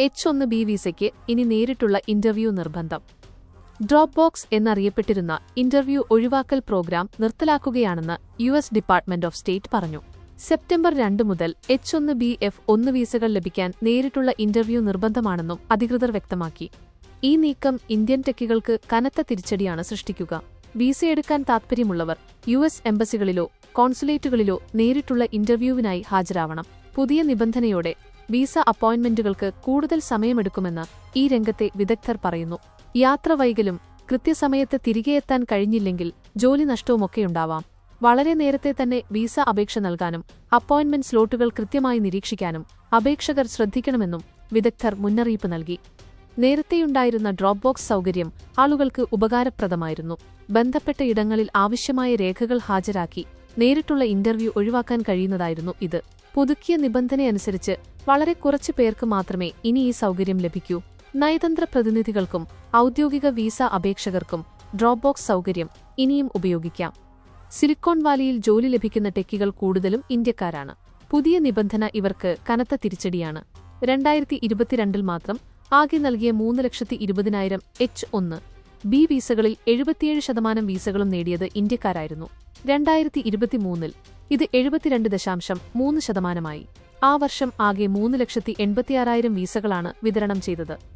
H ഒന്ന് B വിസയ്ക്ക് ഇനി നേരിട്ടുള്ള ഇന്റർവ്യൂ നിർബന്ധം. ഡ്രോപ്പ് ബോക്സ് എന്നറിയപ്പെട്ടിരുന്ന ഇന്റർവ്യൂ ഒഴിവാക്കൽ programme നിർത്തലാക്കുകയാണെന്ന് U S department of state പറഞ്ഞു. സെപ്റ്റംബർ രണ്ട് മുതൽ എച്ച് ഒന്ന് ബി എഫ് ഒന്ന് വിസകൾ ലഭിക്കാൻ നേരിട്ടുള്ള ഇന്റർവ്യൂ നിർബന്ധമാണെന്നും അധികൃതർ വ്യക്തമാക്കി. ഈ നീക്കം ഇന്ത്യൻ ടെക്കികൾക്ക് കനത്ത തിരിച്ചടിയാണ് സൃഷ്ടിക്കുക. വിസയെടുക്കാൻ താൽപ്പര്യമുള്ളവർ യു എസ് എംബസികളിലോ കോൺസുലേറ്റുകളിലോ നേരിട്ടുള്ള ഇന്റർവ്യൂവിനായി ഹാജരാവണം. പുതിയ നിബന്ധനയോടെ വീസ അപ്പോയിന്റ്മെന്റുകൾക്ക് കൂടുതൽ സമയമെടുക്കുമെന്ന് ഈ രംഗത്തെ വിദഗ്ധർ പറയുന്നു. യാത്ര വൈകലും കൃത്യസമയത്ത് തിരികെയെത്താൻ കഴിഞ്ഞില്ലെങ്കിൽ ജോലി നഷ്ടവുമൊക്കെയുണ്ടാവാം വളരെ നേരത്തെ തന്നെ വീസ അപേക്ഷ നൽകാനും അപ്പോയിന്റ്മെന്റ് സ്ലോട്ടുകൾ കൃത്യമായി നിരീക്ഷിക്കാനും അപേക്ഷകർ ശ്രദ്ധിക്കണമെന്നും വിദഗ്ധർ മുന്നറിയിപ്പ് നൽകി. നേരത്തെയുണ്ടായിരുന്ന ഡ്രോപ്പ് ബോക്സ് സൗകര്യം ആളുകൾക്ക് ഉപകാരപ്രദമായിരുന്നു. ബന്ധപ്പെട്ട ഇടങ്ങളിൽ ആവശ്യമായ രേഖകൾ ഹാജരാക്കി നേരിട്ടുള്ള ഇന്റർവ്യൂ ഒഴിവാക്കാൻ കഴിയുന്നതായിരുന്നു ഇത്. പുതുക്കിയ നിബന്ധനയനുസരിച്ച് വളരെ കുറച്ചു പേർക്ക് മാത്രമേ ഇനി ഈ സൗകര്യം ലഭിക്കൂ. നയതന്ത്ര പ്രതിനിധികൾക്കും ഔദ്യോഗിക വീസ അപേക്ഷകർക്കും ഡ്രോപ്പ് ബോക്സ് സൗകര്യം ഇനിയും ഉപയോഗിക്കാം. സിലിക്കോൺ വാലിയിൽ ജോലി ലഭിക്കുന്ന ടെക്കികൾ കൂടുതലും ഇന്ത്യക്കാരാണ്. പുതിയ നിബന്ധന ഇവർക്ക് കനത്ത തിരിച്ചടിയാണ്. രണ്ടായിരത്തി ഇരുപത്തിരണ്ടിൽ മാത്രം ആകെ നൽകിയ മൂന്ന് ലക്ഷത്തി ഇരുപതിനായിരം എച്ച് ഒന്ന്. ബി വീസകളിൽ എഴുപത്തിയേഴ് ശതമാനം വീസകളും നേടിയത് ഇന്ത്യക്കാരായിരുന്നു. രണ്ടായിരത്തി ഇരുപത്തിമൂന്നിൽ ഇത് എഴുപത്തിരണ്ട് ദശാംശം മൂന്ന് ശതമാനമായി. ആ വർഷം ആകെ മൂന്ന് ലക്ഷത്തി എൺപത്തിയാറായിരം വീസകളാണ് വിതരണം ചെയ്തത്.